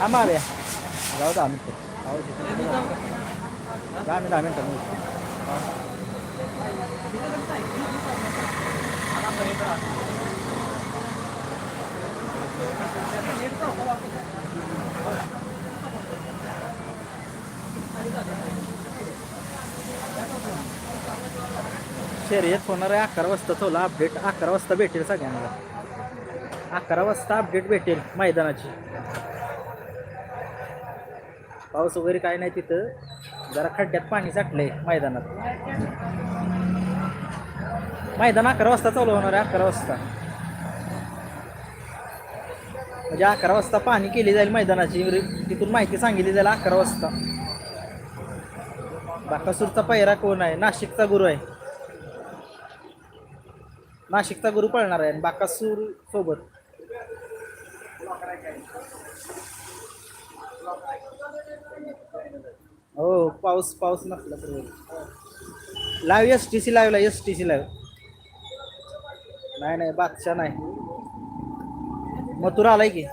थांबा रे जाऊ दहा मिनटं जाऊ दहा मिनिट दहा शेर शर्यत होणार आहे अकरा वाजता चला अपडेट अकरा वाजता भेटेल सगळ्यांना. अकरा वाजता अपडेट भेटेल मैदानाची. पाऊस वगैरे काय नाही तिथं. जरा खड्ड्यात पाणी साठलंय मैदानात. मैदान अकरा वाजता चालू होणार आहे अकरा वाजता. म्हणजे अकरा वाजता पाणी केली जाईल मैदानाची म्हणजे तिथून माहिती सांगितली जाईल अकरा वाजता. बाकासूरचा पहिरा कोण आहे? नाशिकचा गुरु आहे. नाशिकचा गुरु पळणार आहे आणि बाकासूर सोबत. हो पाऊस पाऊस नसला तर लाईव्ह एस टी सी लाईव्हला एस टी सी लाईव्ह नाही नाही बादशा नाही. मथुरा आलाय की?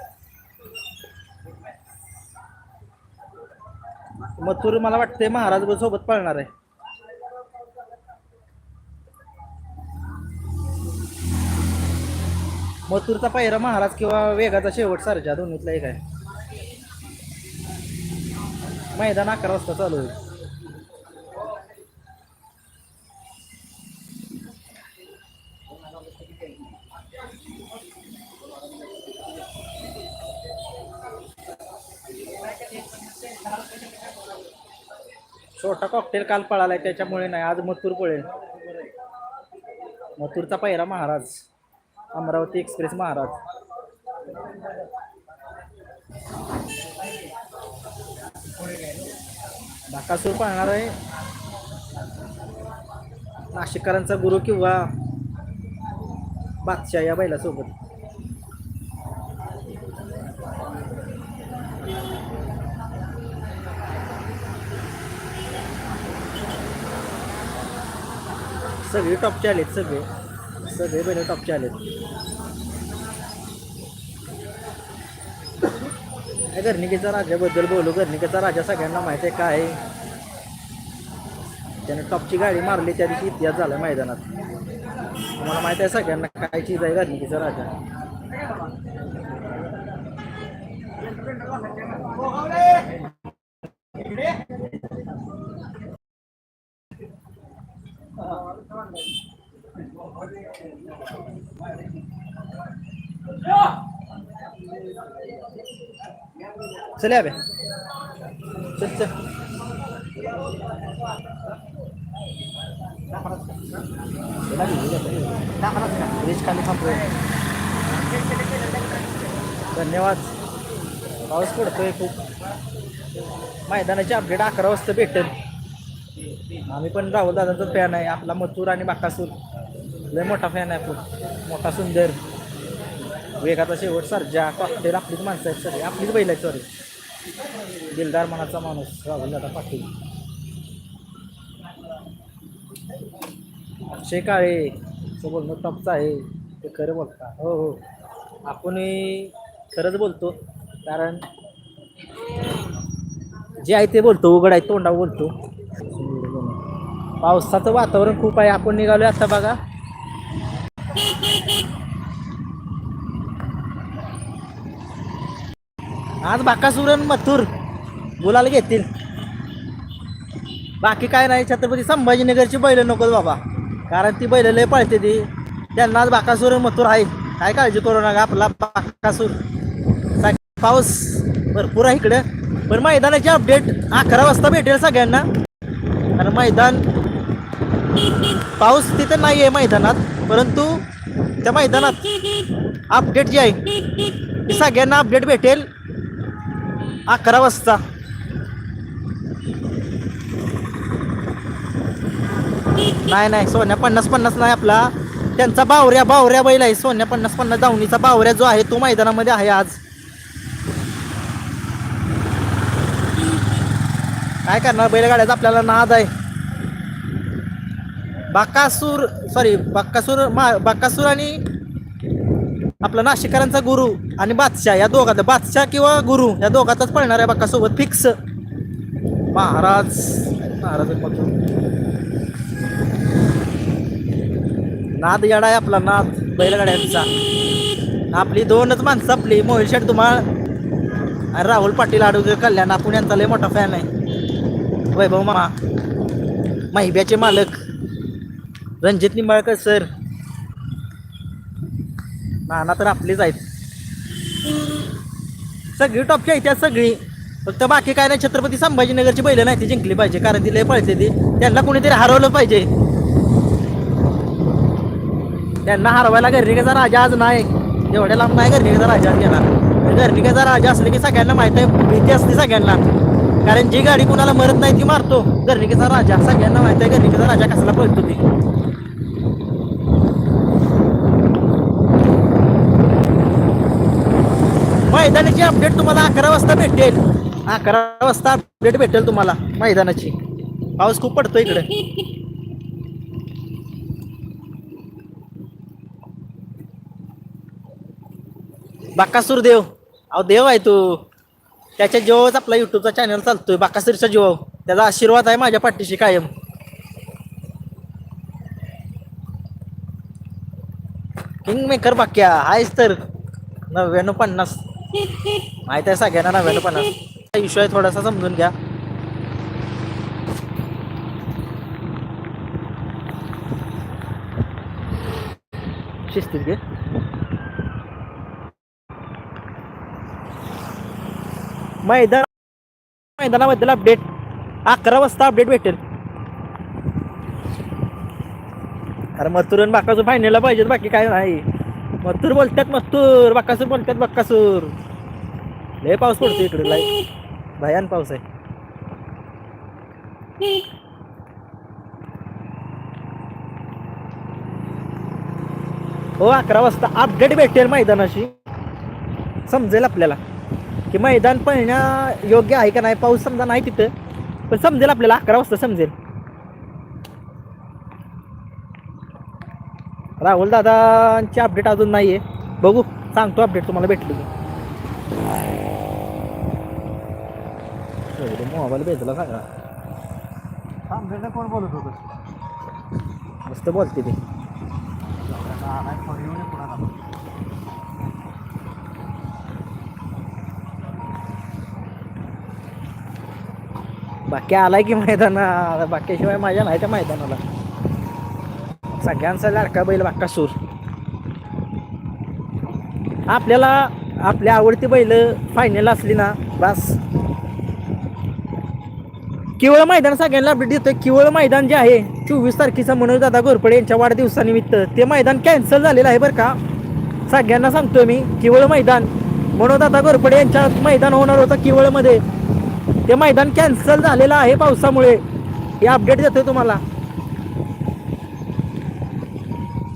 मथुर मला वाटतंय महाराज सोबत पळणार आहे. मथुरचा पहिरा महाराज किंवा वेगाचा शेवट सारख्या दोन्हीतला एक आहे. मैदान अकरा वाजता चालू होईल. छोटा कॉकटेल काल पळालाय त्याच्यामुळे नाही आज मथुर पळेल मथुरचा पहिरा महाराज. अमरावती एक्सप्रेस महाराज. बाकासूर पाहणार आहे. नाशिककरांचा गुरु किंवा बादशाह या बैलासोबत. सगळे टॉपचे आलेत सगळे. सगळे बैल टॉपचे आलेत. या गर्णिकेचा राजाबद्दल बोलू? गर्णिकेचा राजा सगळ्यांना माहिती आहे काय? त्याने टॉपची गाडी मारली त्या दिवशी इतिहास झाला मैदानात. तुम्हाला माहिती आहे सगळ्यांना काय चीज आहे गर्णिकेचा राजा? चल या बे. चल चल. धन्यवाद. पाऊस पडतोय खूप. मैदानाची अपडेट अकरा वाजता भेटेल. आम्ही पण राहुल दादांचा फॅन आहे. आपला मथुर आणि बाकासूर. लय मोठा फॅन आहे खूप मोठा सुंदर. वेगाचा शेवट सर्जा कॉस्टेल आपलीच माणसं आहेत सगळे. आपलीच बैल आहेत सॉरी दिलदार मनाचा माणूस राहुल दादा पाटील. अक्षय काळे बोलणं टॉपचं आहे ते खरं बोलता. हो हो. आपणही खरंच बोलतो कारण जे आहे ते बोलतो उघड आहे तोंडा बोलतो. पावसाचं वातावरण खूप आहे आपण निघालो आता बघा. आज बाकासुरन मथुर. बोलायला घेतील. बाकी काय नाही छत्रपती संभाजीनगरची बैल नकोत बाबा. कारण ती बैल लय पळते ती. त्यांना आज बाकासूर मथुर आहे. काय काळजी करू नका आपला बाकासूर. पाऊस भरपूर आहे इकडं. पण मैदानाची अपडेट अकरा वाजता भेटेल सगळ्यांना. कारण मैदान पाऊस तिथं नाही आहे मैदानात. परंतु त्या मैदानात अपडेट जी आहे ती सगळ्यांना अपडेट भेटेल. अकरा वाजता नाही नाही सोन्या पन्नास पन्नास नाही आपला. त्यांचा बावऱ्या बावऱ्या बैल आहे. सोन्या पन्नास पन्नास दावणीचा बावऱ्या जो आहे तो मैदानामध्ये आहे आज. काय करणार? बैलगाड्याचा आपल्याला नाद आहे. बाकासूर सॉरी बाक्कासूर मा बाक्कासूर आणि आपला नाशिकरांचा गुरु आणि बादशाह या दोघात बादशाह किंवा गुरु या दोघातच पळणार आहे बाकासोबत फिक्स. महाराज महाराज नाद येडा आहे आपला नाद. बैलगाड्यांचा. आपली दोनच माणसं आपली मोहित शेठ तुम्हाला आणि राहुल पाटील आडोगे कल्याण आपण यांचा लय मोठा फॅन आहे. वैभव मामा महिब्याचे मालक रणजित निंबाळकर सर नाना तर आपलीच आहेत. सगळी टॉपची आहेत त्या सगळी. फक्त बाकी काय नाही छत्रपती संभाजीनगरची बैल नाही ती जिंकली पाहिजे कारण ती लय पळते ती. त्यांना कोणीतरी हरवलं पाहिजे. त्यांना हरवायला गर्णिकेचा राजा आज नाही. एवढ्या लांब नाही गर्णिकेचा राजा आज येणार. गर्णिकेचा राजा असले की सगळ्यांना माहीत आहे भीती असते सगळ्यांना. कारण जी गाडी कुणाला मरत नाही ती मारतो. गर्णिकेचा राजा सगळ्यांना माहीत आहे गर्णिकेचा राजा कसाला पळतो ती. मैदानाची अपडेट तुम्हाला अकरा वाजता भेटेल. अकरा वाजता अपडेट भेटेल तुम्हाला मैदानाची. पाऊस खूप पडतो इकडे. बाकासूर देव. अहो देव आहे तो. त्याच्या जीवावरच आपला युट्यूबचा चॅनल चालतोय. बाकासुरीचा जीवाव त्याचा आशीर्वाद आहे माझ्या पाठीशी कायम. King maker Bakya. आहेच तर. नव्याण्णव पन्नास. माहिती आहे सगळ्यांना नव्याण्णव पण. विषय थोडासा समजून घ्या. शिस्तीत घे. मैदान मैदानाबद्दल अपडेट अकरा वाजता अपडेट भेटेल. अरे मथुर बाकाचं फायनलला पाहिजेत बाकी काय नाही. मस्तूर बोलतात मस्तूर बक्कासूर बोलतात बक्कासूर लय पाऊस पडतो इकडे लय. भयान पाऊस आहे. हो अकरा वाजता अपडेट भेटेल मैदानाशी. समजेल आपल्याला की मैदान पळण्या योग्य आहे का नाही पाऊस समजा नाही तिथं पण समजेल आपल्याला अकरा वाजता समजेल. राहुल दादांची अपडेट अजून नाही आहे बघू सांगतो अपडेट तुम्हाला भेटली की. मोबाईल भेटला सांगा कोण बोलत होतं? मस्त बोलते ते. बाकी आलाय की मैदाना बाकीशिवाय माझ्या नाही त्या मैदानाला. सगळ्यांचा लाडका बैल बाक्कासूर आपल्याला आपल्या आवडती बैल फायनल असली ना बस. केवळ मैदान सगळ्यांना अपडेट देतोय. केवळ मैदान जे आहे चोवीस तारखेचा मनोज दादा घोरपडे यांच्या वाढदिवसानिमित्त ते मैदान कॅन्सल झालेलं आहे बरं का? सगळ्यांना सांगतोय मी केवळ मैदान. मनोज दादा घोरपडे यांच्या मैदान होणार होतं केवळमध्ये. ते मैदान कॅन्सल झालेलं आहे पावसामुळे. हे अपडेट देतोय तुम्हाला.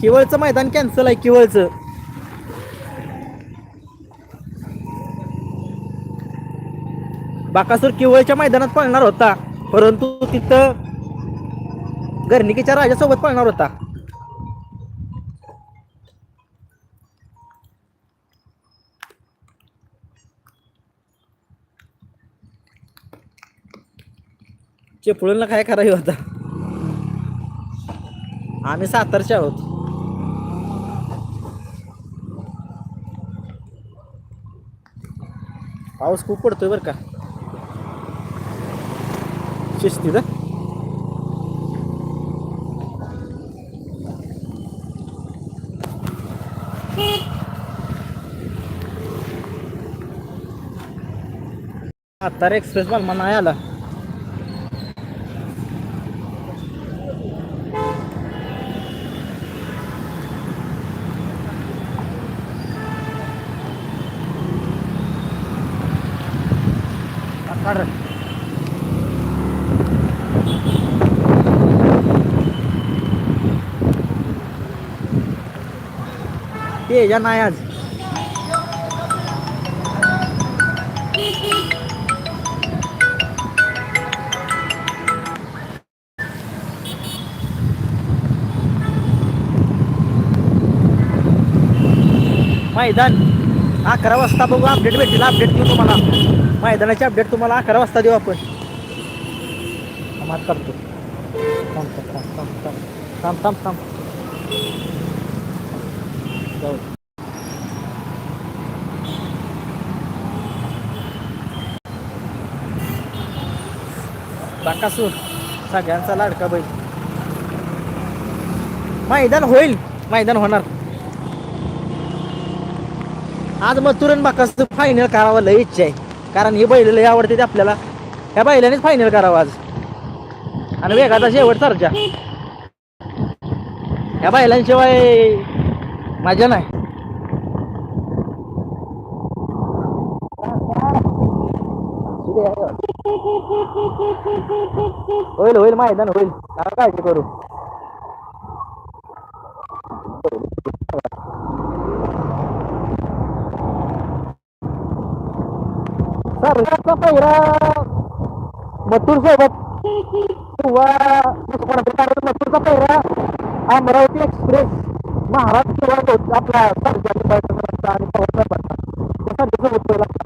केवळचं मैदान कॅन्सल आहे केवळचं. बाकासूर केवळच्या मैदानात पळणार होता परंतु तिथं गर्णिकेच्या राजासोबत पळणार होता. चिपळूणला काय करायचं होता आम्ही सातारचे आहोत. पाऊस खूप पडतोय बरं का शिस्तीत हं? सातारा एक्सप्रेस मला नाही आला काढ. ते या नाही आज मैदान अकरा वाजता बघू अपडेट भेटेल अपडेट देऊ तुम्हाला मैदानाची अपडेट तुम्हाला अकरा वाजता देऊ आपण. मात करतो. थांब थांब थांब थांब थांब. थांब थांब जाऊ. बाकासूर सगळ्यांचा लाडका बैल. मैदान होईल मैदान होणार. आज मथुरन बाकासूर फायनल करावं लय इच्छा आहे. कारण ही बैल लय आवडते ते आपल्याला. ह्या बैलानेच फायनल करावं आज. आणि वेगाचा शेवट सारख्या ह्या बैलांशिवाय मजा नाही. होईल होईल मैदान होईल. काय काळजी करू? सरकारचा पहिला मथुर सोबत किंवा कारण मथुरचा पहिला अमरावती एक्सप्रेस. महाराज किंवा आपला सरकारचा आणि पवार साहेबांचा.